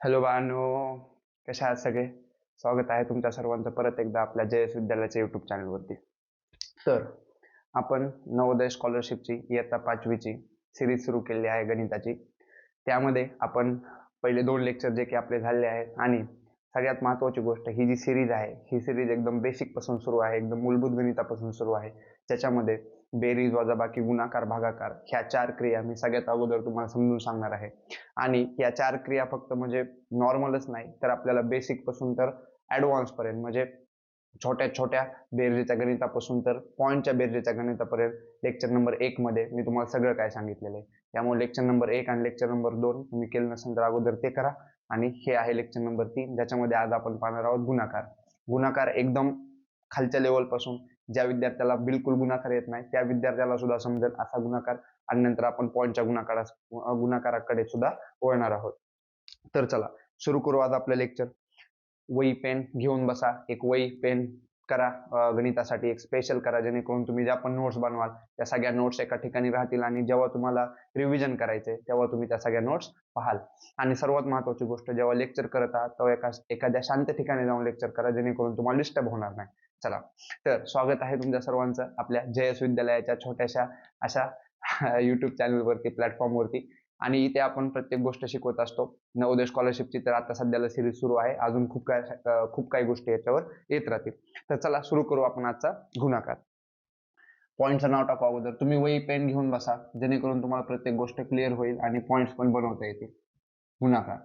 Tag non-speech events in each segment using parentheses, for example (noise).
Hello Bano कशा आहात सगळे? स्वागत आहे तुमच्या सर्वांचं परत एकदा आपल्या जयस विद्यालयाच्या युट्यूब चॅनलवरती तर आपण नवोदय स्कॉलरशिपची इयत्ता पाचवीची सिरीज सुरू केलेली आहे गणिताची. त्यामध्ये आपण पहिले दोन लेक्चर जे की आपले झालेले आहेत आणि सगळ्यात महत्त्वाची गोष्ट ही जी सिरीज आहे ही सिरीज एकदम बेसिकपासून सुरू आहे एकदम मूलभूत गणितापासून सुरू आहे. ज्याच्यामध्ये बेरीज वजाबाकी गुणाकार भागाकार ह्या चार क्रिया मी सगळ्यात अगोदर तुम्हाला समजून सांगणार आहे. आणि या चार क्रिया फक्त म्हणजे नॉर्मलच नाही तर आपल्याला बेसिकपासून तर ऍडव्हान्स पर्यंत म्हणजे छोट्या छोट्या बेरजेच्या गणितापासून तर पॉईंटच्या बेरजेच्या गणितापर्यंत लेक्चर नंबर एक मध्ये मी तुम्हाला सगळं काय सांगितलेलं आहे. त्यामुळे लेक्चर नंबर एक आणि लेक्चर नंबर दोन तुम्ही केलं नसेल तर अगोदर ते करा. आणि हे आहे लेक्चर नंबर तीन ज्याच्यामध्ये आज आपण पाहणार आहोत गुणाकार. गुणाकार एकदम खालच्या लेवलपासून ज्या विद्यार्थ्याला बिलकुल गुणाकार येत नाही त्या विद्यार्थ्याला सुद्धा समजेल असा गुणाकार आणि नंतर आपण पॉईंटच्या गुणाकारा गुणाकाराकडे सुद्धा वळणार आहोत. तर चला सुरू करू आज आपलं लेक्चर वही पेन घेऊन बसा एक वही पेन करा गणितासाठी एक स्पेशल करा जेणेकरून तुम्ही ज्या पण नोट्स बनवाल त्या सगळ्या नोट्स एका ठिकाणी राहतील आणि जेव्हा तुम्हाला रिव्हिजन करायचे तेव्हा तुम्ही त्या सगळ्या नोट्स पाहाल. आणि सर्वात महत्वाची गोष्ट जेव्हा लेक्चर करत आहात तेव्हा एका एखाद्या शांत ठिकाणी जाऊन लेक्चर करा जेणेकरून तुम्हाला डिस्टर्ब होणार नाही. चला. तर स्वागत आहे तुमच्या सर्वांचं आपल्या जयस विद्यालयाच्या छोट्याशा अशा युट्यूब चॅनलवरती प्लॅटफॉर्मवरती आणि इथे आपण प्रत्येक गोष्ट शिकवत असतो. नवोदय स्कॉलरशिपची तर आता सध्याला सिरीज सुरू आहे. अजून खूप काय खूप काही गोष्टी याच्यावर येत राहतील. तर चला सुरू करू आपण आजचा गुणाकार. पॉईंटचं नाव टाकू अगोदर. तुम्ही वही पेन घेऊन बसा. जेणेकरून तुम्हाला प्रत्येक गोष्ट क्लिअर होईल आणि पॉईंट्स पण बनवता येतील. गुणाकार.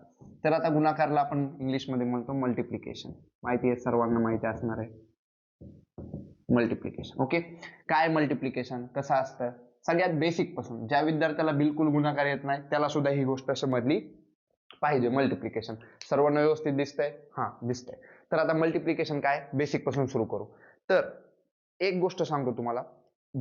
तर आता गुणाकारला आपण इंग्लिशमध्ये म्हणतो मल्टिप्लिकेशन माहिती आहे सर्वांना माहिती असणार आहे. मल्टिप्लिकेशन ओके काय मल्टिप्लिकेशन कसं असतं? सगळ्यात बेसिकपासून. ज्या विद्यार्थ्याला बिलकुल गुणाकार येत नाही त्याला सुद्धा ही गोष्ट समजली पाहिजे. मल्टिप्लिकेशन सर्वांना व्यवस्थित दिसतंय? हा दिसतंय. तर आता मल्टिप्लिकेशन काय? बेसिकपासून सुरू करू. तर एक गोष्ट सांगतो तुम्हाला.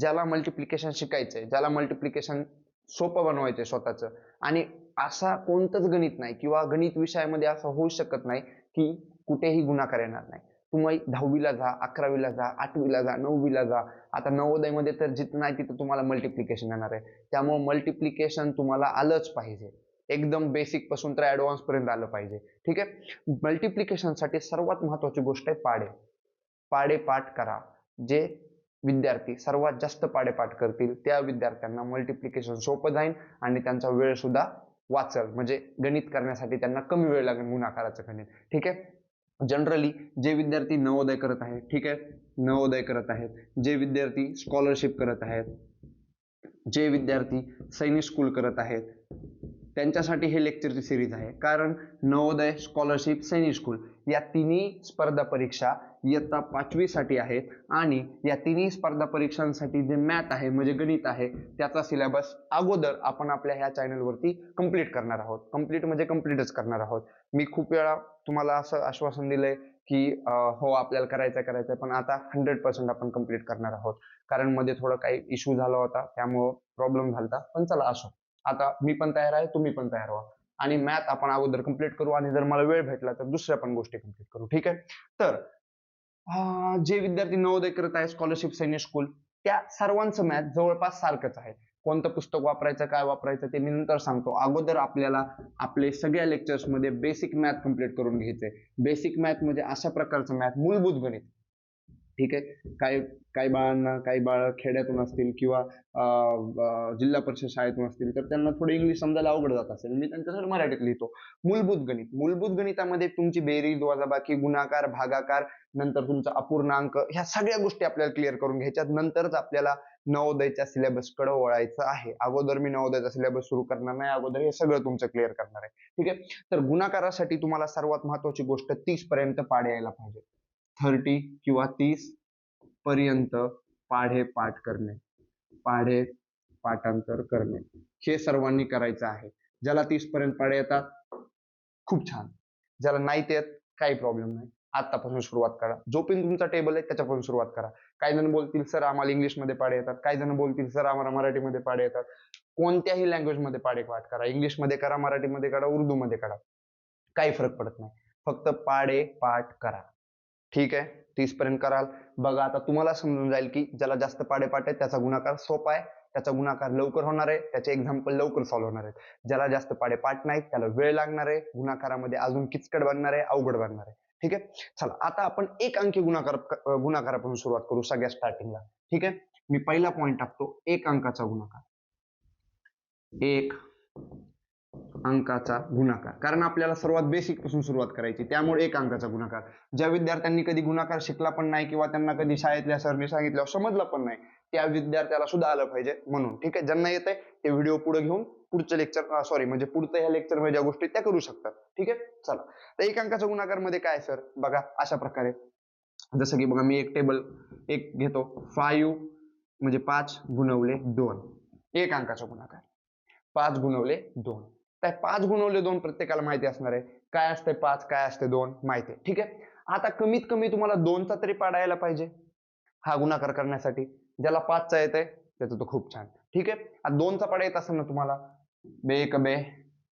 ज्याला मल्टिप्लिकेशन शिकायचंय ज्याला मल्टिप्लिकेशन सोपं बनवायचंय स्वतःचं आणि असा कोणतंच गणित नाही किंवा गणित विषयामध्ये असं होऊ शकत नाही की कुठेही गुणाकार येणार नाही. तुम्ही दहावीला जा अकरावीला जा आठवीला जा नववीला जा. आता नवोदयमध्ये तर जिथं नाही तिथं तुम्हाला मल्टिप्लिकेशन येणार आहे. त्यामुळे मल्टिप्लिकेशन तुम्हाला आलंच पाहिजे. एकदम बेसिकपासून तर ऍडव्हान्स पर्यंत आलं पाहिजे. ठीक आहे? मल्टिप्लिकेशनसाठी सर्वात महत्वाची गोष्ट आहे पाडे पाडे पाठ करा. जे विद्यार्थी सर्वात जास्त पाडेपाठ करतील त्या विद्यार्थ्यांना मल्टिप्लिकेशन सोपं जाईल आणि त्यांचा वेळ सुद्धा वाचल. म्हणजे गणित करण्यासाठी त्यांना कमी वेळ लागेल गुणाकाराचं गणित. ठीक आहे? जनरली जे विद्यार्थी नवोदय करत आहेत ठीक आहे? नवोदय करत आहेत. जे विद्यार्थी स्कॉलरशिप करत आहेत. जे विद्यार्थी सैनिक स्कूल करत आहेत. त्यांच्यासाठी हे लेक्चरची सिरीज आहे. कारण नवोदय स्कॉलरशिप सैनिक स्कूल या तिन्ही स्पर्धा परीक्षा इयत्ता पाचवीसाठी आहेत आणि या तिन्ही स्पर्धा परीक्षांसाठी जे मॅथ आहे म्हणजे गणित आहे त्याचा सिलेबस अगोदर आपण आपल्या ह्या चॅनलवरती कंप्लीट करणार आहोत. कंप्लीट म्हणजे कम्प्लीटच करणार आहोत. मी खूप वेळा तुम्हाला असं आश्वासन दिलंय की हो आपल्याला करायचं करायचंय करायचं पण आता हंड्रेड पर्सेंट आपण कंप्लीट करणार आहोत. कारण मध्ये थोडं काही इश्यू झाला होता त्यामुळं प्रॉब्लेम झाला पण चला असो. आता मी पण तयार आहे तुम्ही पण तयार व्हा. आणि मॅथ आपण अगोदर कंप्लीट करू आणि जर मला वेळ भेटला तर दुसऱ्या पण गोष्टी कंप्लीट करू. ठीक आहे? तर जे विद्यार्थी नवोदय करत आहे स्कॉलरशिप सैनिक स्कूल त्या सर्वांचं मॅथ जवळपास सारखंच आहे. कोणतं पुस्तक वापरायचं काय वापरायचं ते मी नंतर सांगतो. अगोदर आपल्याला आपले सगळ्या लेक्चर्समध्ये मध्ये बेसिक मॅथ कंप्लीट करून घ्यायचे बेसिक मॅथ म्हणजे अशा प्रकारचं मॅथ मूलभूत गणित. ठीक आहे? काही काही बाळांना काही बाळ खेड्यातून असतील किंवा जिल्हा परिषद शाळेतून असतील तर त्यांना थोडं इंग्लिश समजायला अवघड जात असेल. मी त्यांच्यासाठी मराठीत लिहितो. मूलभूत गणित. मूलभूत गणितामध्ये तुमची बेरीज वजाबाकी गुणाकार भागाकार नंतर तुमचा अपूर्णांक ह्या सगळ्या गोष्टी आपल्याला क्लिअर करून घ्यायच्यात. नंतरच आपल्याला नवोदयच्या सिलेबसकडे वळायचं आहे. अगोदर मी नवोदयचा सिलेबस सुरू करणार नाही अगोदर हे सगळं तुमचं क्लिअर करणार आहे. ठीक आहे? तर गुणाकारासाठी तुम्हाला सर्वात महत्वाची गोष्ट तीस पर्यंत पाढे यायला पाहिजे. थर्टी किंवा तीस पर्यंत पाढे पाठ करणे. पाढे पाठांतर करणे. हे सर्वांनी करायचं आहे. ज्याला तीस पर्यंत पाढे येतात खूप छान. ज्याला नाही येत काही प्रॉब्लेम नाही. आतापासून सुरुवात करा. जो पण तुमचा टेबल आहे त्याच्यापासून सुरुवात करा. काही जण बोलतील सर आम्हाला इंग्लिशमध्ये पाडे येतात. काही जण बोलतील सर आम्हाला मराठीमध्ये पाडे येतात. कोणत्याही लँग्वेजमध्ये पाडे पाठ करा. इंग्लिशमध्ये करा मराठीमध्ये करा उर्दूमध्ये करा काही फरक पडत नाही. फक्त पाडे पाठ करा. ठीक आहे? तीसपर्यंत कराल. बघा आता तुम्हाला समजून जाईल की ज्याला जास्त पाडे पाठ आहे त्याचा गुणाकार सोपा आहे. त्याचा गुणाकार लवकर होणार आहे त्याचे एक्झाम्पल लवकर सॉल्व्ह होणार आहेत. ज्याला जास्त पाडे पाठ नाहीत त्याला वेळ लागणार आहे गुणाकारामध्ये अजून किचकट बनणार आहे अवघड बनणार आहे. ठीक आहे? चला आता आपण एक अंकी गुणाकार गुणाकारापासून सुरुवात करू सगळ्या स्टार्टिंगला ठीक आहे? मी पहिला पॉईंट टाकतो एक अंकाचा गुणाकार. एक अंकाचा गुणाकार. कारण आपल्याला सर्वात बेसिकपासून सुरुवात करायची त्यामुळे एक अंकाचा गुणाकार. ज्या विद्यार्थ्यांनी कधी गुणाकार शिकला पण नाही किंवा त्यांना कधी शाळेतल्या सरने सांगितलं समजला पण नाही त्या विद्यार्थ्याला सुद्धा आलं पाहिजे म्हणून. ठीक आहे? ज्यांना येत आहे ते व्हिडिओ पुढे घेऊन पुढचं लेक्चर सॉरी म्हणजे पुढचं ह्या लेक्चरमध्ये ज्या गोष्टी त्या करू शकतात. ठीक आहे? चला. तर एक अंकाचा गुणाकारमध्ये काय सर बघा अशा प्रकारे. जसं की बघा मी एक टेबल एक घेतो. फाईव्ह म्हणजे पाच गुणवले दोन. एक अंकाचा गुणाकार. पाच गुणवले दोन. तर पाच गुणवले दोन प्रत्येकाला माहिती असणार आहे. काय असते पाच काय असते दोन माहिती आहे. ठीक आहे? आता कमीत कमी तुम्हाला दोनचा तरी पाडायला पाहिजे. हा गुणाकार करण्यासाठी. ज्याला पाचचा येत आहे त्याचं तो खूप छान. ठीक आहे? आता दोनचा पाडा येत असेल ना तुम्हाला बे एक बे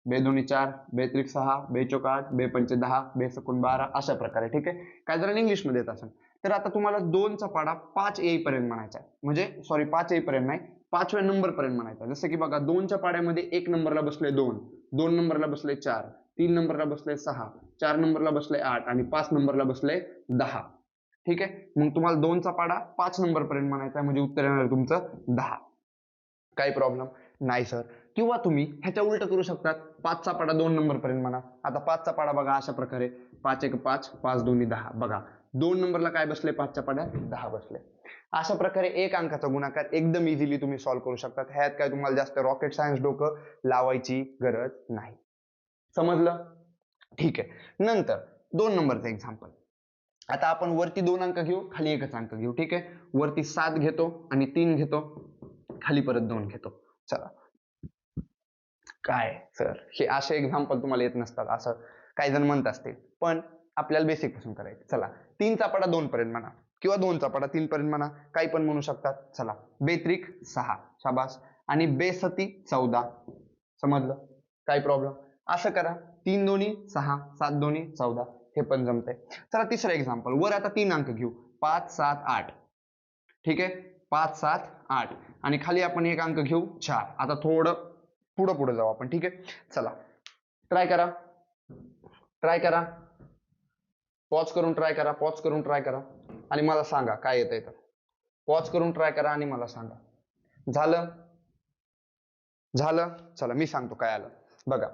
बे दोन्ही चार बे त्रिक सहा बे चौक आठ बे पंचे दहा बे सकून बारा अशा प्रकारे ठीक आहे? काय जरा इंग्लिशमध्ये येत असेल तर आता तुम्हाला दोनचा पाडा पाच येईपर्यंत म्हणायचा आहे. म्हणजे सॉरी पाच येईपर्यंत नाही पाचव्या नंबर पर्यंत म्हणायचा जसं की बघा दोनच्या पाड्यामध्ये एक नंबरला बसले दोन दोन नंबरला बसले चार तीन नंबरला बसले सहा चार नंबरला बसले आठ आणि पाच नंबरला बसले दहा. ठीक आहे? मग तुम्हाला दोनचा पाडा पाच नंबर पर्यंत म्हणायचा आहे म्हणजे उत्तर येणार तुमचं दहा. काही प्रॉब्लेम नाही सर किंवा तुम्ही ह्याच्या उलट करू शकतात. पाचचा पाडा दोन नंबर पर्यंत म्हणा. आता पाचचा पाडा बघा अशा प्रकारे. पाच एक पाच पाच दोन्ही दहा. बघा. दोन नंबरला काय बसले? पाचच्या पाड्यात दहा बसले. अशा प्रकारे एक अंकाचा गुणाकार एकदम इझिली तुम्ही सॉल्व्ह करू शकतात. ह्यात काय तुम्हाला जास्त रॉकेट सायन्स डोकं लावायची गरज नाही. समजलं? ठीक आहे. नंतर दोन नंबरचं एक्झाम्पल आता आपण वरती दोन अंक घेऊ खाली एकच अंक घेऊ ठीक आहे? वरती सात घेतो आणि तीन घेतो खाली परत दोन घेतो. चला. काय सर? हे असे एक्झाम्पल तुम्हाला येत नसतात असं काही जण म्हणत असतील. पण आपल्याला बेसिकपासून करायचं. चला. तीनचा चापाडा दोन पर्यंत म्हणा. किंवा दोनचा चापाडा तीन पर्यंत म्हणा. काही पण म्हणू शकतात. चला. बेत्रिक सहा. शाबास. आणि बेसती चौदा. समजलं? काय प्रॉब्लेम असं करा. तीन दोन्ही सहा. सात दोन्ही चौदा. हे पण जमतंय. चला तिसरं एक्झाम्पल वर आता तीन अंक घेऊ. पाच सात आठ. ठीक आहे? पाच सात आठ. आणि खाली आपण एक अंक घेऊ. चार. आता थोडं पुढं पुढं जाऊ आपण. ठीक आहे? चला. ट्राय करा. ट्राय करा. पॉज करून ट्राय करा. पॉज करून ट्राय करा. आणि मला सांगा काय येतंय तर पॉज करून ट्राय करा आणि मला सांगा. झालं? झालं? चला मी सांगतो काय आलं. बघा.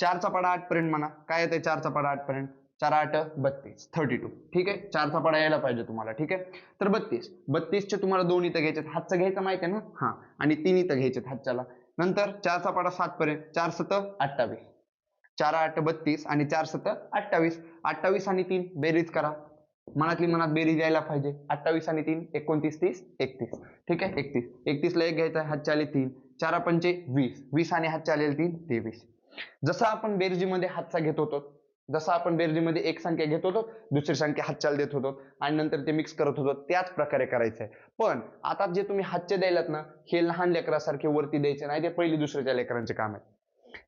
चारचा पाडा आठपर्यंत म्हणा. काय येतंय चारचा पाडा आठपर्यंत? चार आठ बत्तीस. थर्टी टू ठीक आहे? चारचा पडा यायला पाहिजे तुम्हाला ठीक आहे? तर बत्तीस. बत्तीसचे तुम्हाला दोन इथं घ्यायचे हातचं घ्यायचं माहिती आहे ना? हा. आणि तीन इथं घ्यायचे हातच्याला. नंतर चारचा पाडा सात पर्यंत चार सत अठ्ठावीस. चार आठ बत्तीस आणि चार सत अठ्ठावीस. अठ्ठावीस आणि तीन बेरीज करा. मनातली मनात बेरीज यायला पाहिजे. अठ्ठावीस आणि तीन एकोणतीस तीस एकतीस. ठीक आहे? एकतीस. एकतीसला एक घ्यायचा हातच्या आले तीन. चार पंचे वीस. वीस आणि हातच्या आलेले तीन तेवीस. जसं आपण बेरजीमध्ये हातचा घेत होतो जसं आपण बेरजीमध्ये एक संख्या घेत होतो दुसरी संख्या हातच्याला देत होतो आणि नंतर ते मिक्स करत होतो त्याच प्रकारे करायचंय. पण आता जे तुम्ही हातचे द्यायलात ना हे लहान लेकरासारखे वरती द्यायचे नाही ते पहिली दुसऱ्याच्या लेकरांचे काम आहे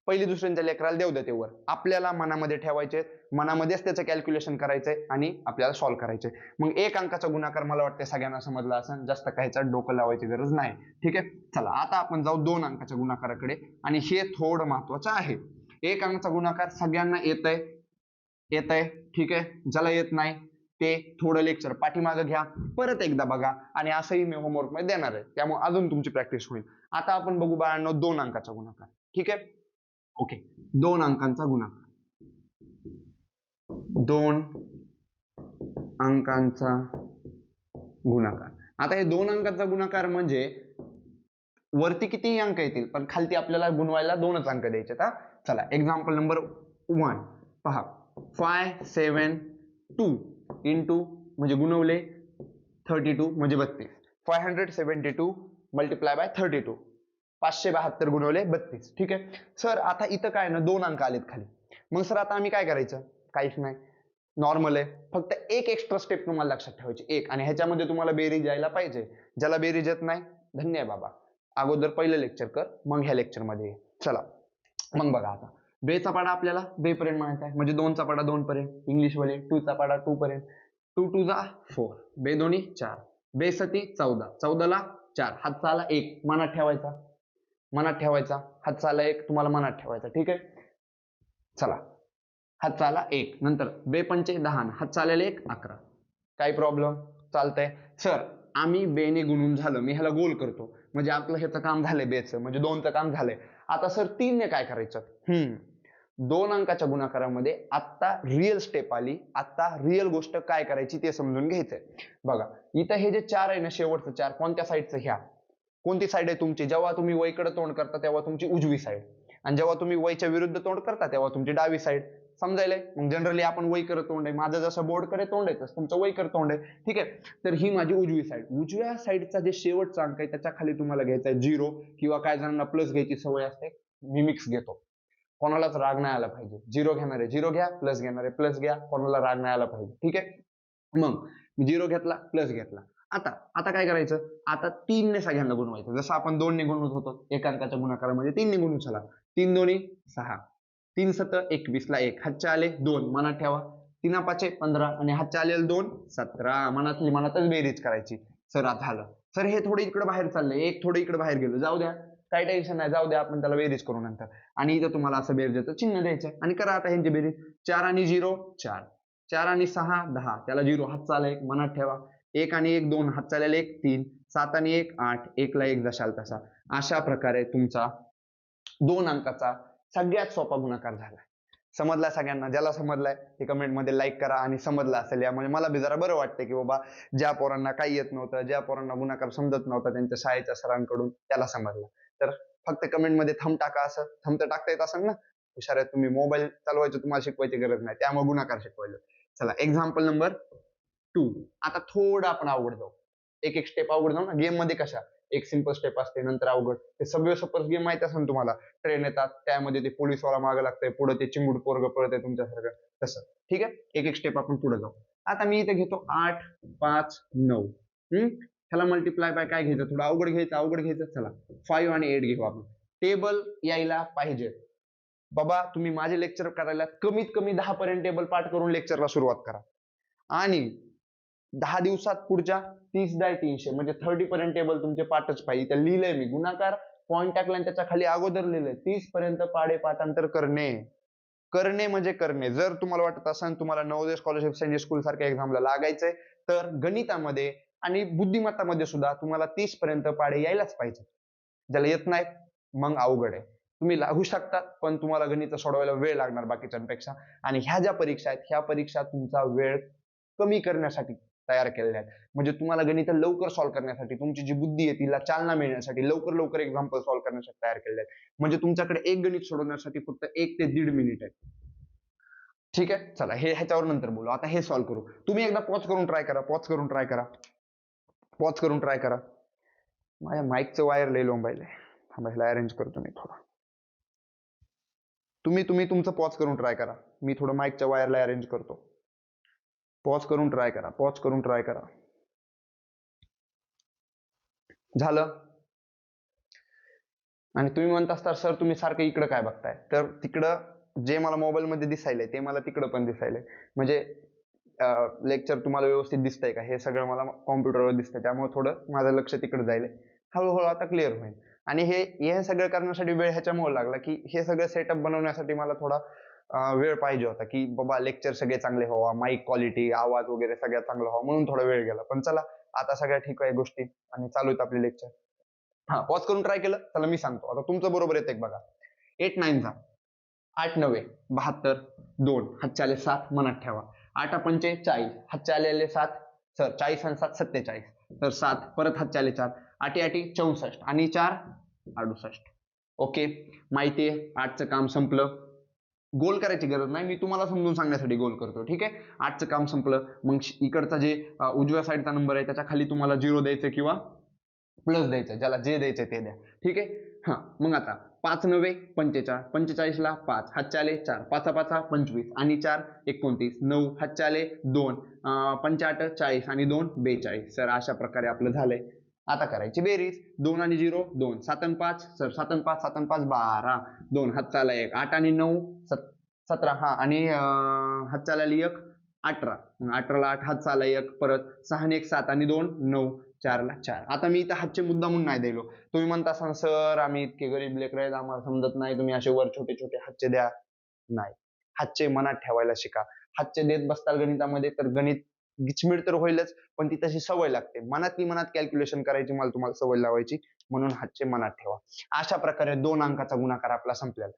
पहिली दुसऱ्यांच्या लेकराला देऊ द्या तेवर आपल्याला मनामध्ये ठेवायचे मनामध्येच त्याचं कॅल्क्युलेशन करायचंय आणि आपल्याला सॉल्व्ह करायचे मग एक अंकाचा गुणाकार मला वाटतं सगळ्यांना समजला असेल जास्त काहीचा डोकं लावायची गरज नाही. ठीक आहे? चला आता आपण जाऊ दोन अंकाच्या गुणाकाराकडे आणि हे थोडं महत्वाचं आहे. एक अंकाचा गुणाकार सगळ्यांना येत आहे येत आहे. ठीक आहे? ज्याला येत नाही ते थोडं लेक्चर पाठीमागं घ्या. परत एकदा बघा. आणि असंही मी होमवर्कमध्ये देणार आहे. त्यामुळे अजून तुमची प्रॅक्टिस होईल. आता आपण बघू बाळांनो दोन अंकाचा गुणाकार. ठीक आहे? ओके. दोन अंकांचा गुणाकार. दोन अंकांचा गुणाकार. आता हे दोन अंकाचा गुणाकार म्हणजे वरती कितीही अंक येतील? पण खालती आपल्याला गुणवायला दोनच अंक द्यायचे चला. एक्झाम्पल नंबर वन पहा. फाय सेवन टू इंटू म्हणजे गुणवले थर्टी टू म्हणजे बत्तीस. Five hundred seventy two multiply by thirty two. पाचशे बहात्तर गुणवले बत्तीस. ठीक आहे? सर आता इथं काय ना दोन अंक आलेत खाली. मग सर आता आम्ही काय करायचं? काहीच नाही. नॉर्मल आहे. फक्त एक एक्स्ट्रा स्टेप तुम्हाला लक्षात ठेवायची. एक. आणि ह्याच्यामध्ये तुम्हाला बेरीज यायला पाहिजे. ज्याला बेरीज येत नाही धन्य आहे बाबा. अगोदर पहिलं लेक्चर कर मग ह्या लेक्चरमध्ये ये. चला. मग बघा आता. बेचा पाडा आपल्याला बे पर्यंत म्हणायचा आहे. म्हणजे दोनचा पाडा दोन पर्यंत इंग्लिश वाले टूचा पाडा टू पर्यंत टू टू जा फोर बे दोन्ही चार. बे सती चौदा. चौदाला चार. हातचा आला एक. मनात ठेवायचा. मनात ठेवायचा. हातचा आला एक. तुम्हाला मनात ठेवायचा. ठीक आहे? चला. हातचा आला एक. नंतर बेपंचे दहा. हात आलेले एक. अकरा. काही प्रॉब्लेम चालतंय. सर आम्ही बेने गुणून झालं मी ह्याला गोल करतो. म्हणजे आपलं ह्याचं काम झालंय बेचं म्हणजे दोनचं काम झालंय. आता सर तीनने काय करायचं? हम्म. दोन अंकाच्या गुणाकारामध्ये आत्ता रिअल स्टेप आली आत्ता रिअल गोष्ट काय करायची ते समजून घ्यायचंय. बघा इथं हे जे चार आहे ना शेवटचं चार कोणत्या साईडचं ह्या? कोणती साईड आहे तुमची? जेव्हा तुम्ही वयकडे तोंड करता तेव्हा तुमची उजवी साईड आणि जेव्हा तुम्ही वयच्या विरुद्ध तोंड करता तेव्हा तुमची डावी साईड समजायलंय? मग जनरली आपण वयकर तोंड आहे. माझं जसं बोर्ड करे तोंड आहे तसं तुमचं वयकर तोंड आहे. ठीक आहे? तर ही माझी उजवी साईड उजव्या साईडचा जे शेवटचा अंक आहे त्याच्याखाली तुम्हाला घ्यायचा आहे झिरो किंवा काय जणांना प्लस घ्यायची सवय असते मी मिक्स घेतो. कोणालाच राग नाही आला पाहिजे. झिरो घेणार आहे झिरो घ्या प्लस घेणार आहे प्लस घ्या कोणाला राग नाही आला पाहिजे. ठीक आहे? मग झिरो घेतला प्लस घेतला. आता आता काय करायचं? आता तीनने सगळ्यांना गुणवायचं. जसं आपण दोनने गुणवत होतो एका अंकाच्या गुणाकारामध्ये तीनने गुणून झाला तीन दोन्ही सहा. तीन सत एकवीस ला एक. हातच्या आले दोन. मनात ठेवा. तीना पाचे पंधरा आणि हातच्या आलेले दोन सतरा. मनातली मनातच बेरीज करायची. सर आता झालं. सर हे थोडं इकडे बाहेर चाललंय. एक थोडं इकडे बाहेर गेलो. जाऊ द्या. काही टेन्शन नाही. जाऊ द्या. आपण त्याला बेरीज करू नंतर. आणि इथं तुम्हाला असं बेरजेचं चिन्ह द्यायचं आणि करा आता ह्यांची बेरीज. चार आणि झिरो चार. चार आणि सहा दहा. त्याला झिरो. हात चाल एक. मनात ठेवा. एक आणि एक दोन. हात चालेल एक तीन. सात आणि एक आठ. एकला एक जशाल तसा. अशा प्रकारे तुमचा दोन अंकाचा सगळ्यात सोपा गुणाकार झाला समजला सगळ्यांना? ज्याला समजलाय ते कमेंटमध्ये लाईक करा आणि समजला असेल. यामुळे मला बी जरा बरं वाटतंय की बाबा ज्या पोरांना काही येत नव्हतं ज्या पोरांना गुणाकार समजत नव्हता त्यांच्या शाळेच्या सरांकडून त्याला समजला. तर फक्त कमेंटमध्ये थंब टाका असं. थंब तर टाकता येत असेल ना? हुशार आहे तुम्ही. मोबाईल चालवायचं तुम्हाला शिकवायची गरज नाही. त्यामुळे गुणाकार शिकवायचं. चला एक्झाम्पल नंबर टू आता थोडं आपण आवड जाऊ. एक एक स्टेप आवड जाऊ ना? गेममध्ये कशा? एक सिंपल स्टेप असते नंतर अवघड. ते सगळे सपोज गेम माहिती असेल तुम्हाला? ट्रेन येतात त्यामध्ये ते पोलीसवाला मागे लागतंय पुढे ते चिंगूड पोरग पळतंय तुमच्यासारखं. तसं. ठीक आहे? एक एक स्टेप आपण पुढे जाऊ. आता मी इथे घेतो आठ पाच नऊ. हम्म? ह्याला मल्टिप्लाय बाय काय घ्यायचं? थोडं अवघड घ्यायचं अवघड घ्यायचं. चला. फाईव्ह आणि एट घेऊ आपण. टेबल यायला पाहिजे. बाबा तुम्ही माझे लेक्चर करायला कमीत कमी दहा पर्यंत टेबल पाठ करून लेक्चरला सुरुवात करा. आणि दहा दिवसात पुढच्या तीस डाय तीनशे म्हणजे थर्टी पर्यंत टेबल तुमचे पाठच पाहिजे. तर लिहिलंय मी गुणाकार पॉईंट टाकला त्याच्याखाली अगोदर लिहिलंय. तीस पर्यंत पाडे पाठांतर करणे. करणे म्हणजे करणे. जर तुम्हाला वाटत असेल तुम्हाला नवोदय स्कॉलरशिप सेंटर स्कूल सारख्या एक्झामला लागायचंय तर गणितामध्ये आणि बुद्धिमत्तामध्ये सुद्धा तुम्हाला तीस पर्यंत पाडे यायलाच पाहिजे. ज्याला येत नाहीत मग अवघड आहे. तुम्ही लागू शकता पण तुम्हाला गणित सोडवायला वेळ लागणार बाकीच्यांपेक्षा. आणि ह्या ज्या परीक्षा आहेत ह्या परीक्षा तुमचा वेळ कमी करण्यासाठी तयार केलेल्या आहेत. म्हणजे तुम्हाला गणित लवकर सॉल्व्ह करण्यासाठी तुमची जी बुद्धी आहे तिला चालना मिळण्यासाठी लवकर लवकर एक्झाम्पल सॉल्व्ह करण्यासाठी तयार केलेले आहेत. म्हणजे तुमच्याकडे एक गणित सोडवण्यासाठी फक्त एक ते दीड मिनिट आहे ठीक आहे? चला हे ह्याच्यावर नंतर बोलू. आता हे सॉल्व्ह करू. तुम्ही एकदा पॉज करून ट्राय करा पॉज करून ट्राय करा. पॉज करून ट्राय करा. माझ्या माईकचं वायर लय लोंबायले थांबा ह्याला अरेंज करतो मी थोडं. तुम्ही तुम्ही तुमचं पॉज करून ट्राय करा. मी थोडं माईकच्या वायरला अरेंज करतो. पॉज करून ट्राय करा. पॉज करून ट्राय करा. झालं? आणि तुम्ही म्हणत असता सर तुम्ही सारखं इकडं काय बघताय? तर तिकडं जे मला मोबाईल मध्ये दिसायलंय ते मला तिकडं पण दिसायलंय. म्हणजे लेक्चर तुम्हाला व्यवस्थित दिसतंय का? हे सगळं मला कॉम्प्युटरवर दिसतंय. त्यामुळे थोडं माझं लक्ष तिकडे जाईल. हळूहळू आता क्लिअर होईल. आणि हे हे सगळं करण्यासाठी वेळ ह्याच्यामुळे लागला की हे सगळं सेटअप बनवण्यासाठी मला थोडा वेळ पाहिजे होता की बाबा लेक्चर सगळे चांगले व्हावा माईक क्वालिटी आवाज वगैरे सगळ्यात चांगला व्हावा म्हणून थोडा वेळ गेला. पण चला आता सगळ्या ठीक आहे गोष्टी आणि चालू आहेत आपले लेक्चर हा पॉज करून ट्राय केलं चला मी सांगतो. आता तुमचं बरोबर येते बघा. एट नाईनचा आठ नव्हे बहात्तर दोन हातचे आले सात मनात ठेवा. आठ पंचे चाळीस. हातचे आलेले सात सर चाळीस आणि सात सत्तेचाळीस. तर सात परत हातचे आले चार. आठी आठी चौसष्ट. आणि चार अडुसष्ट. ओके? माहिती आहे आठचं काम संपलं. गोल करायची गरज नाही. मी तुम्हाला समजून सांगण्यासाठी गोल करतो. ठीक आहे? आजचं काम संपलं. मग इकडचा जे उजव्या साईडचा नंबर आहे त्याच्याखाली तुम्हाला झिरो द्यायचं किंवा प्लस द्यायचं ज्याला जे द्यायचं ते द्या. ठीक आहे? हा. मग आता पाच नव्हे पंचेचाळ. पंचेचाळीसला पाच. हातचे चार. पाचा पाचा पंचवीस. आणि चार एकोणतीस. नऊ हातचे दोन. पंचाहत्तर चाळीस. आणि दोन बेचाळीस. सर अशा प्रकारे आपलं झालंय. आता करायची बेरीज. दोन आणि झिरो दोन. सात आणि पाच सर सात आणि पाच सात आणि पाच बारा. दोन हातचा एक. आठ आणि नऊ सत सतरा. हा आणि अं, एक अठरा. अठराला आठ हातचा एक. परत सहा आणि एक सात आणि दोन नऊ चारला चार. आता मी इथं हातचे मुद्दा म्हणून नाही दिलो. तुम्ही म्हणता असाल सर आम्ही इतके गरीब लेकर आहेत आम्हाला समजत नाही. तुम्ही असे वर छोटे छोटे हातचे द्या. नाही. हातचे मनात ठेवायला शिका. हातचे देत बसताल गणितामध्ये तर गणित गिचमिड तर होईलच पण ती तशी सवय लागते. मनातली मनात कॅल्क्युलेशन करायची मला तुम्हाला सवय लावायची म्हणून हातचे मनात ठेवा. अशा प्रकारे दोन अंकाचा गुणाकार आपला संपलेला.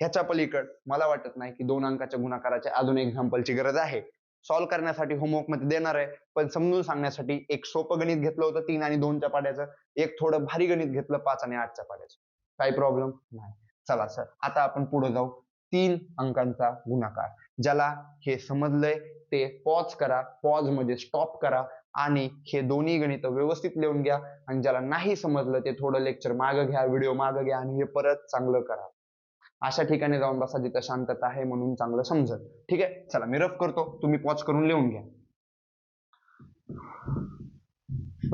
ह्याच्या पलीकड मला वाटत नाही की दोन अंकाच्या गुणाकाराच्या अजून एक्झाम्पलची गरज आहे. सॉल्व्ह करण्यासाठी होमवर्कमध्ये देणार आहे पण समजून सांगण्यासाठी एक सोपं गणित घेतलं होतं तीन आणि दोनच्या पाड्याचं एक थोडं भारी गणित घेतलं पाच आणि आठच्या पाड्याचं. काही प्रॉब्लेम नाही. चला सर आता आपण पुढे जाऊ. तीन अंकांचा गुणाकार ज्याला हे समजलंय ते पॉज करा पॉजमध्ये स्टॉप करा आणि हे दोन्ही गणित व्यवस्थित लिहून घ्या आणि ज्याला नाही समजलं ते थोडं लेक्चर मागं घ्या व्हिडिओ मागं घ्या आणि हे परत चांगलं करा. अशा ठिकाणी जाऊन बसा जिथं शांतता आहे म्हणून चांगलं समजत ठीक आहे? चला मी रफ करतो. तुम्ही पॉज करून लिहून घ्या.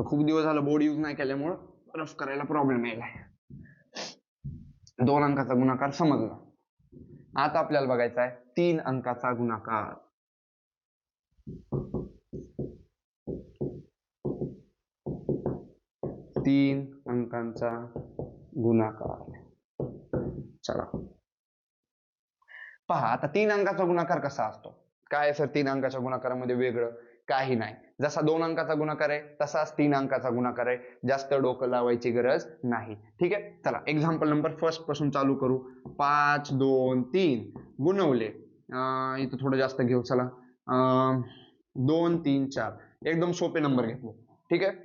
खूप दिवस झालं बोर्ड यूज नाही केल्यामुळं रफ करायला प्रॉब्लेम यायला दोन अंकाचा गुणाकार समजला. आता आपल्याला बघायचा आहे तीन अंकाचा गुणाकार. तीन अंकांचा गुणाकार. चला. पहा आता तीन अंकाचा गुणाकार कसा असतो? काय सर तीन अंकाच्या गुणाकारामध्ये वेगळं? काही नाही. जसा दोन अंकाचा गुणाकार आहे तसाच तीन अंकाचा गुणाकार आहे. जास्त डोकं लावायची गरज नाही. ठीक आहे? चला एक्झाम्पल नंबर फर्स्टपासून चालू करू. पाच दोन तीन. गुणवले. अं, इथं थोडं जास्त घेऊ चला. दोन तीन चार. एकदम सोपे नंबर घेतले. ठीक आहे?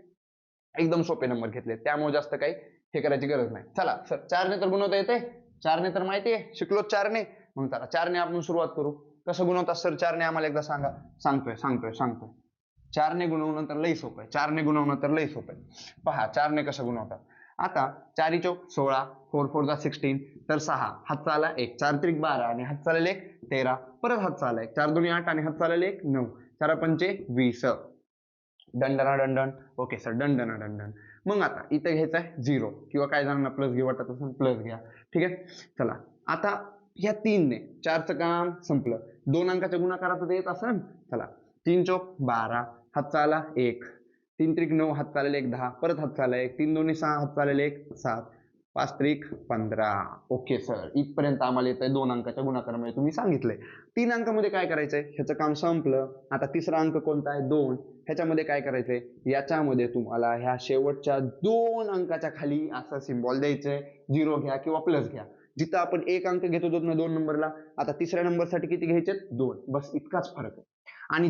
एकदम सोपे नंबर घेतले. त्यामुळे जास्त काही हे करायची गरज नाही. चला सर चारने तर गुणवता येते. चारने तर माहिती आहे. शिकलो चारने. मग चला चारने आपण सुरुवात करू. कसं गुणवतात सर? चारने आम्हाला एकदा सांगा. सांगतोय सांगतोय सांगतोय. चारने गुणवणं तर लई सोपं आहे. चारने गुणवणं तर लई सोपं आहे. पहा चारने कसं गुणवतात? आता चारी चौक सोळा फोर फोर जा सिक्स्टीन तर सहा हातचा आला एक चार त्रिक बारा आणि हात चालेल एक तेरा परत हात आला एक चार दोन्ही आठ आणि हात चालेल एक नऊ चार पंचे वीस. दंडना दंडन ओके सर दंडना दंडन मग आता इथं घ्यायचं आहे झिरो किंवा काय जणांना प्लस घे वाटत असेल प्लस घ्या. ठीक आहे? चला. आता ह्या तीनने चारचं काम संपलं. दोन अंकाच्या गुणाकारात येत असेल? चला. तीन चौक बारा हातचा आला एक तीन त्रिक नऊ हात चाललेले एक दहा परत हात चालला एक तीन दोन्ही सहा हात चालेल एक सात. पाच त्रिक पंधरा. Okay sir. इथपर्यंत आम्हाला येत आहे दोन अंकाच्या गुणाकारामध्ये तुम्ही सांगितलंय. तीन अंकामध्ये काय करायचंय? ह्याचं काम संपलं. आता तिसरा अंक कोणता आहे? दोन. ह्याच्यामध्ये काय करायचंय? याच्यामध्ये तुम्हाला ह्या शेवटच्या दोन अंकाच्या खाली असं सिम्बॉल द्यायचंय. झिरो घ्या किंवा प्लस घ्या. जिथं आपण एक अंक घेत होतो ना दोन नंबरला आता तिसऱ्या नंबरसाठी किती घ्यायचे दोन. बस इतकाच फरक आहे. आणि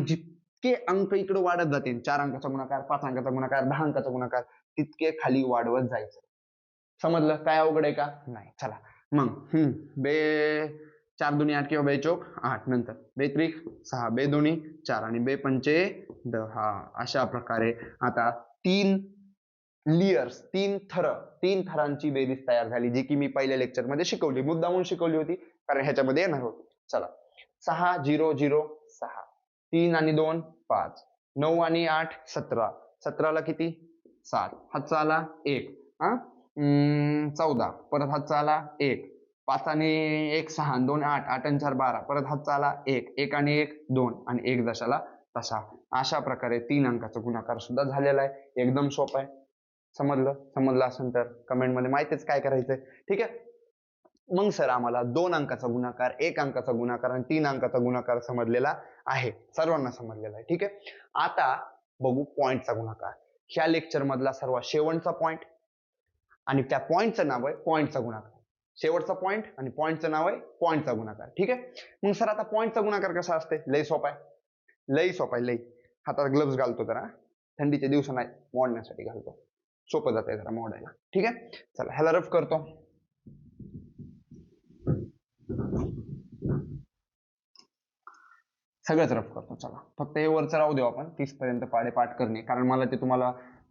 तितके अंक इकडे वाढत जातील चार अंकाचा गुणाकार पाच अंकाचा गुणाकार दहा अंकाचा गुणाकार तितके खाली वाढवत जायचं. समजलं? काय अवघड आहे का? नाही. चला. मग हम्म. बे चार दोन्ही आठ किंवा बे चोक आठ नंतर. बे त्रिक सहा बे दोन्ही चार आणि बे पंचे दहा. अशा प्रकारे आता तीन लियर्स तीन थर तीन थरांची बेरीज तयार झाली जी की मी पहिल्या लेक्चरमध्ये शिकवली मुद्दामून शिकवली होती कारण ह्याच्यामध्ये येणार होती. चला. सहा झिरो झिरो तीन आणि दोन पाच. नऊ आणि आठ सतरा. सतराला किती? सात. हातचा आला एक. हा? चौदा. परत हातचा आला एक. पाच आणि एक सहा. दोन आठ. आठ आणि चार बारा. परत हातचा आला एक. एक आणि एक दोन. आणि एक दशाला तसा अशा प्रकारे तीन अंकाचा गुणाकार सुद्धा झालेला आहे. एकदम सोपं आहे. समजलं? समजलं असेल तर कमेंटमध्ये माहितीच काय करायचंय. ठीक आहे? मग सर आम्हाला दोन अंकाचा गुणाकार एक अंकाचा गुणाकार आणि तीन अंकाचा गुणाकार समजलेला आहे. सर्वांना समजलेला आहे. ठीक आहे? आता बघू पॉइंटचा गुणाकार. ह्या लेक्चर मधला सर्वात शेवटचा पॉइंट आणि त्या पॉइंटचं नाव आहे पॉइंटचा गुणाकार. शेवटचा पॉइंट आणि पॉइंटचं नाव आहे पॉइंटचा गुणाकार. ठीक आहे? मग सर आता पॉइंटचा गुणाकार कसा असते? लई सोपा आहे. लई सोपा आहे लई. हातात ग्लव्स घालतो जरा. थंडीच्या दिवसांना मोडण्यासाठी घालतो. सोपं जात आहे जरा मोडायला. ठीक आहे? चला ह्याला रफ करतो. सगळंच रफ करतो चला. फक्त हे वरचं राहू देऊ आपण तीस पर्यंत पाडे पाठ करणे. कारण मला ते तुम्हाला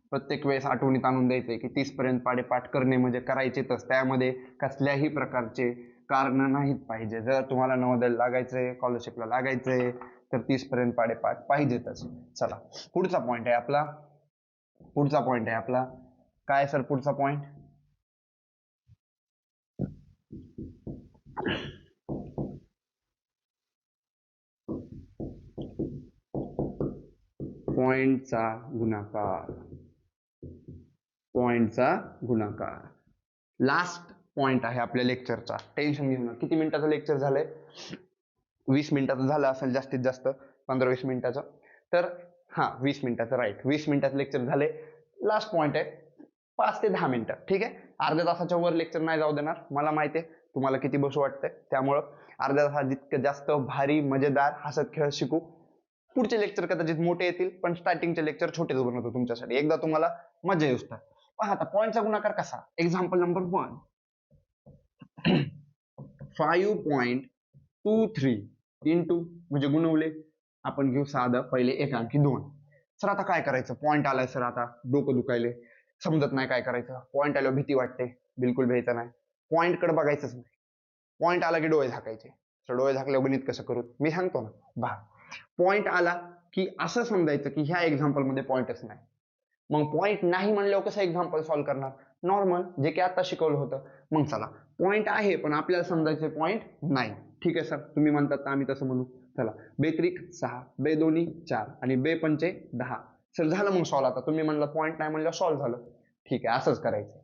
प्रत्येक वेळेस आठवणीत आणून द्यायचंय की तीस पर्यंत पाडे पाठ करणे म्हणजे करायचेतच त्यामध्ये कसल्याही प्रकारचे कारण नाहीत पाहिजे. जर तुम्हाला नवोदय लागायचंय स्कॉलरशिपला लागायचंय तर तीस पर्यंत पाडे पाठ पाहिजेतच. चला. पुढचा पॉईंट आहे आपला. पुढचा पॉईंट आहे आपला. काय सर पुढचा पॉईंट पॉइंटचा गुणाकार. पॉइंटचा गुणाकार. लास्ट पॉइंट आहे आपल्या लेक्चरचा टेन्शन घेऊन किती मिनिटाचं लेक्चर झालंय? वीस मिनिटाचं झालं असेल जास्तीत जास्त. पंधरा वीस मिनिटाचं. तर हा वीस मिनिटाचं राईट वीस मिनिटाचं लेक्चर झाले. लास्ट पॉइंट आहे. पाच ते दहा मिनिटं. ठीक आहे? अर्ध्या तासाच्या वर लेक्चर नाही जाऊ देणार. मला माहिती आहे. तुम्हाला किती बसू वाटतंय. त्यामुळं अर्ध्या तासात जितकं जास्त भारी मजेदार हसत खेळत शिकू पुढचे लेक्चर कदाचित मोठे येतील पण स्टार्टिंगचे लेक्चर छोटे बनवतो तुमच्यासाठी. एकदा तुम्हाला मजा येऊ शकतात पहा आता पॉईंटचा गुणाकार कसा? Example number one five point two three into म्हणजे गुणवले आपण घेऊ साधं पहिले एकांकी दोन. सर आता काय करायचं? पॉईंट आलाय सर आता डोकं दुखायले. समजत नाही काय करायचं. पॉईंट आल्यावर भीती वाटते. बिलकुल भ्यायचं नाही. पॉईंटकडे बघायचंच नाही. पॉईंट आला की डोळे झाकायचे. सर डोळे झाकल्यावर गणित कसं करू? मी सांगतो ना. बा पॉईंट आला की असं समजायचं की ह्या एक्झाम्पलमध्ये पॉईंटच नाही. मग पॉईंट नाही म्हणल्यावर कसं एक्झाम्पल सॉल्व्ह करणार? नॉर्मल जे की आता शिकवलं होतं. मग चला पॉईंट आहे पण आपल्याला समजायचे पॉईंट नाही. ठीक आहे सर तुम्ही म्हणतात तर आम्ही तसं म्हणू. चला बेत्रिक सहा बे दोन्ही चार आणि बे पंचे दहा. सर झालं मग सॉल्व्ह आता. तुम्ही म्हणलं पॉईंट नाही म्हणलं सॉल्व्ह झालं. ठीक आहे असंच करायचं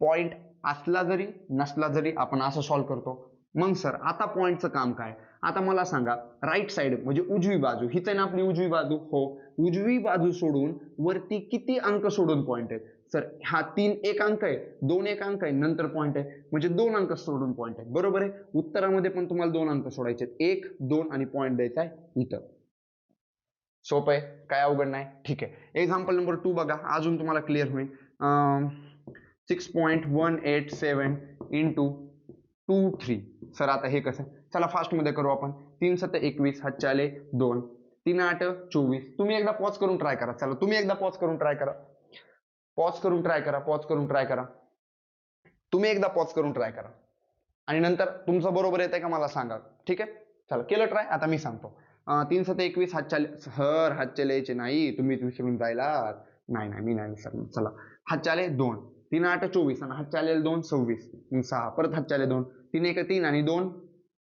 पॉईंट असला जरी नसला जरी आपण असं सॉल्व्ह करतो. मग सर आता पॉईंटचं काम काय? आता मला सांगा राईट साइड म्हणजे उजवी बाजू हीच आहे ना आपली उजवी बाजू? हो. उजवी बाजू सोडून वरती किती अंक सोडून पॉईंट आहेत? सर हा तीन एक अंक आहे दोन एक अंक आहे नंतर पॉईंट आहे. म्हणजे दोन अंक सोडून पॉईंट आहे बरोबर आहे? उत्तरामध्ये पण तुम्हाला दोन अंक सोडायचे आहेत. एक दोन आणि पॉईंट द्यायचा आहे इथं. सोपं आहे? काय अवघड नाही? ठीक आहे. एक्झाम्पल नंबर टू बघा. अजून तुम्हाला क्लिअर होईल. Six point one eight seven into two three sir आता हे कसं चला फास्टमध्ये करू आपण. तीन सत्त एकवीस हातचे आले दोन. तीन आठ चोवीस. तुम्ही एकदा पॉज करून ट्राय करा. चला तुम्ही एकदा पॉज करून ट्राय करा. पॉज करून ट्राय करा पॉज करून ट्राय करा. तुम्ही एकदा पॉज करून ट्राय करा. आणि नंतर तुमचं बरोबर येतंय का मला सांगा. ठीक आहे? चला केलं ट्राय आता मी सांगतो. तीन सत्त एकवीस हातच्या सर हातचे लिहायचे नाही. तुम्ही विसरून जायला नाही नाही मी नाही विसरणार. चला हातचे आले दोन. तीन आठ चोवीस. आणि हातचे आलेले दोन सव्वीस. सहा. परत हातचे आले दोन. तीन एक तीन आणि दोन.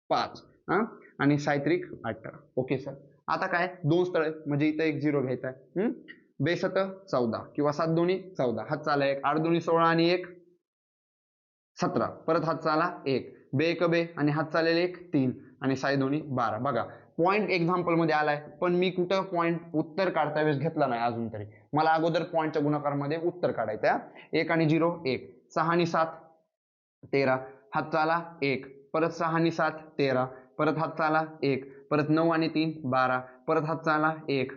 पाच आणि सायत्रिक अठरा. ओके सर आता काय? दोन स्थळ आहेत. म्हणजे इथं एक झिरो घ्यायचा आहे. बेसत चौदा किंवा सात दोन्ही चौदा. हात चाला एक. आठ दोन्ही सोळा आणि एक सतरा. परत हात चाला एक. बे एक बे आणि हात चालेल एक तीन आणि साय दोन्ही बारा. बघा पॉईंट एक्झाम्पलमध्ये आलाय. पण मी कुठं पॉईंट उत्तर काढता वेळेस घेतला नाही अजून तरी. मला अगोदर पॉईंटच्या गुणाकारमध्ये उत्तर काढायचं आहे. एक आणि झिरो एक. सहा आणि सात तेरा. हात चाला एक. परत सहा आणि सात तेरा. परत हात चाला एक. परत नऊ आणि तीन बारा. परत हात चाला एक.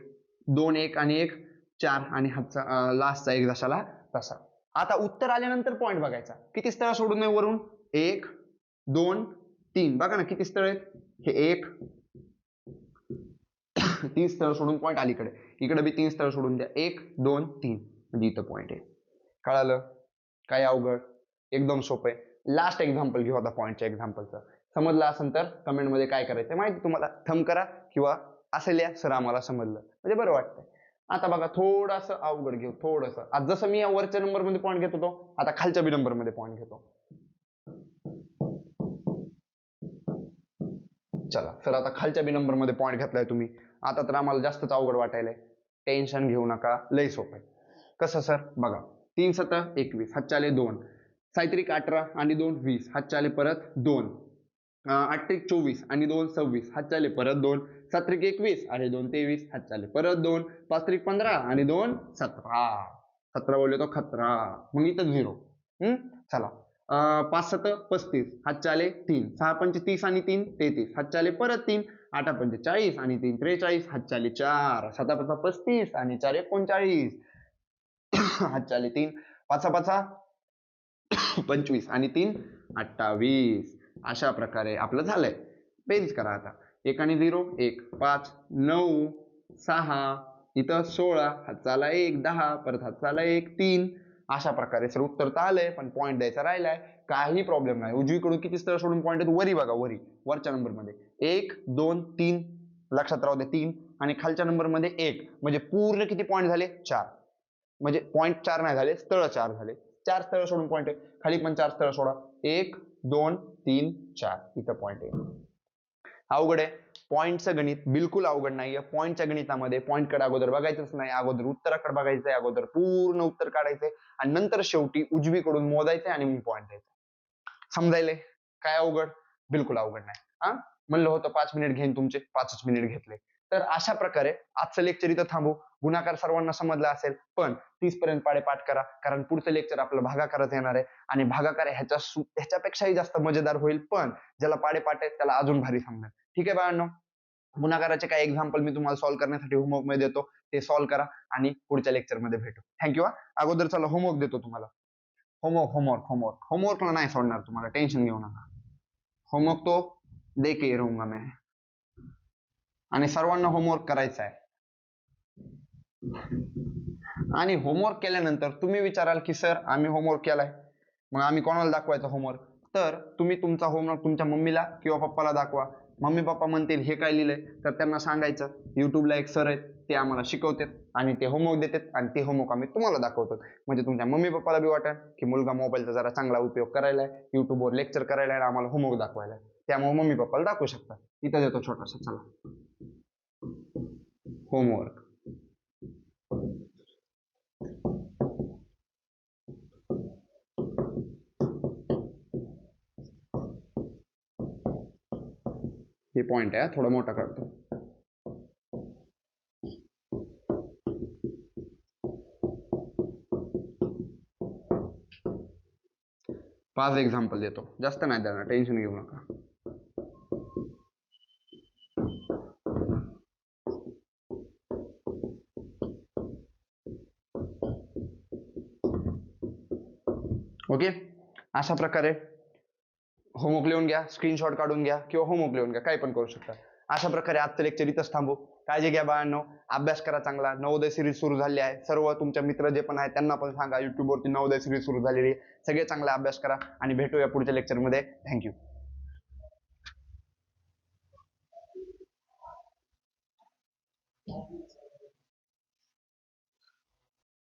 दोन एक आणि एक चार. आणि हातचा लास्टचा एक जशाला तसा. आता उत्तर आल्यानंतर पॉईंट बघायचा. किती स्थळ सोडून आहे वरून? एक दोन तीन. बघा ना किती स्थळ आहेत? हे एक. (coughs) तीन स्थळ सोडून पॉईंट अलीकडे. इकडे बी तीन स्थळ सोडून द्या. एक दोन तीन. म्हणजे इथं पॉईंट आहे. कळालं? काय अवघड? एकदम सोपं आहे. लास्ट एक्झाम्पल घेऊ आता पॉईंटच्या एक्झाम्पलचं समजलं असेल तर कमेंटमध्ये मध्ये काय करायचं माहिती? तुम्हाला थम करा किंवा असेल या सर आम्हाला समजलं. म्हणजे बरं वाटतंय. आता बघा थोडंसं अवघड घेऊ थोडंसं. आज जसं मी या वरच्या नंबरमध्ये पॉईंट घेत होतो आता खालच्या बी नंबरमध्ये पॉईंट घेतो. चला सर आता खालच्या बी नंबरमध्ये पॉईंट घेतलाय तुम्ही. आता तर आम्हाला जास्तच अवघड वाटायलंय. टेन्शन घेऊ नका लय सोपं आहे. कसं सर? बघा तीन सत एकवीस हातचाले दोन. सायत्रिक अठरा आणि दोन वीस हातचाले परत दोन. अं, आठत्रिक चोवीस आणि दोन सव्वीस हातच्याले परत दोन. सात्रिक एकवीस आणि दोन तेवीस हातचाले परत दोन. पाचत्रिक पंधरा आणि दोन सतरा. सतरा बोलले तो खतरा. मग इथं झिरो. चला. पाच सत पस्तीस हातचाले तीन. सहा पंचे तीस आणि तीन तेहतीस. हातचाले परत तीन. आठा पंचे चाळीस आणि तीन. त्रेचाळीस हातच्याले चार. साता पाचा पस्तीस आणि चार एकोणचाळीस. (coughs) हातचाले तीन. पाचा पाचा पंचवीस आणि तीन अठ्ठावीस. अशा प्रकारे आपलं झालंय. बेरीज करा आता. एक आणि झिरो एक पाच नऊ सहा इथं सोळा हातचाला एक दहा परत हातचाला एक तीन. अशा प्रकारे सर उत्तर तर आलंय पण पॉईंट द्यायचा राहिलाय. काही प्रॉब्लेम नाही. उजवीकडून किती स्थळ सोडून पॉईंट आहेत? वरी बघा वरी. वरच्या नंबरमध्ये एक दोन तीन. लक्षात राहू दे तीन. आणि खालच्या नंबरमध्ये एक. म्हणजे पूर्ण किती पॉईंट झाले? चार. म्हणजे पॉईंट चार नाही झाले स्थळ चार झाले. चार स्थळ सोडून पॉईंट आहे. खाली पण चार स्थळ सोडा. एक दोन तीन चार. इथं पॉईंट आहे. अवघड आहे. पॉईंटचं गणित बिलकुल अवघड नाहीये पॉईंटच्या गणितामध्ये पॉईंटकडे अगोदर बघायचंच नाही. अगोदर उत्तराकडे बघायचंय अगोदर पूर्ण उत्तर काढायचंय आणि नंतर शेवटी उजवीकडून मोजायचंय आणि मग पॉईंट द्यायचा समजायले काय अवघड? बिलकुल अवघड नाही. हा? म्हणलं होतं पाच मिनिट घेईन तुमचे. पाचच मिनिट घेतले. तर अशा प्रकारे आजचं लेक्चर इथं थांबू. गुणाकार सर्वांना समजला असेल पण तीस पर्यंत पाडे पाठ करा कारण पुढचं लेक्चर आपलं भागाकारच येणार आहे. आणि भागाकार ह्याच्या सु- ह्याच्यापेक्षाही जास्त मजेदार होईल पण ज्याला पाडे पाठ आहेत त्याला अजून भारी समजेल. ठीक आहे बाळांनो? गुणाकाराचे काही एक्झाम्पल मी तुम्हाला सॉल्व्ह करण्यासाठी होमवर्कमध्ये देतो. ते सॉल्व्ह करा आणि पुढच्या लेक्चरमध्ये भेटू. थँक्यू अगोदर चला होमवर्क देतो तुम्हाला. होमवर्क होमवर्क होमवर्क होमवर्कला नाही सोडणार तुम्हाला. टेन्शन घेऊ नका. होमवर्क तो दे के रहूंगा मैं आणि सर्वांना होमवर्क करायचा आहे. आणि होमवर्क केल्यानंतर तुम्ही विचाराल की सर आम्ही होमवर्क केलाय. मग आम्ही कोणाला दाखवायचा होमवर्क तर तुम्ही तुमचा होमवर्क तुमच्या मम्मीला किंवा पप्पाला दाखवा. मम्मी पप्पा म्हणतील हे काय लिहिलंय? तर त्यांना सांगायचं. युट्यूबला एक सर आहेत ते आम्हाला शिकवतात आणि ते होमवर्क देतात आणि ते होमवर्क आम्ही तुम्हाला दाखवतो. म्हणजे तुमच्या मम्मी पप्पाला बी वाटेल की मुलगा मोबाईलचा जरा चांगला उपयोग करायला आहे युट्यूबवर लेक्चर करायला आहे आम्हाला होमवर्क दाखवायला आहे. त्यामुळे मम्मी पप्पाला दाखवू शकता इथं देतो छोटासा चला होमवर्क हे पॉइंट आहे हा, थोडा मोठा करतो पाच एक्झाम्पल देतो जास्त नाही देणार टेन्शन घेऊ नका ओके अशा प्रकारे होमवर्क लिहून घ्या स्क्रीनशॉट काढून घ्या किंवा होमवर्क लिहून घ्या काही पण करू शकता. अशा प्रकारे आजचं लेक्चर इथंच थांबू. काळजी घ्या बाळांनो अभ्यास करा चांगला. नवोदय सिरीज सुरू झाली आहे. सर्व तुमच्या मित्र जे पण आहेत त्यांना पण सांगा. युट्यूबवरती वरती नवोदय सिरीज सुरू झालेली आहे. सगळे चांगला अभ्यास करा आणि भेटूया पुढच्या लेक्चरमध्ये थँक्यू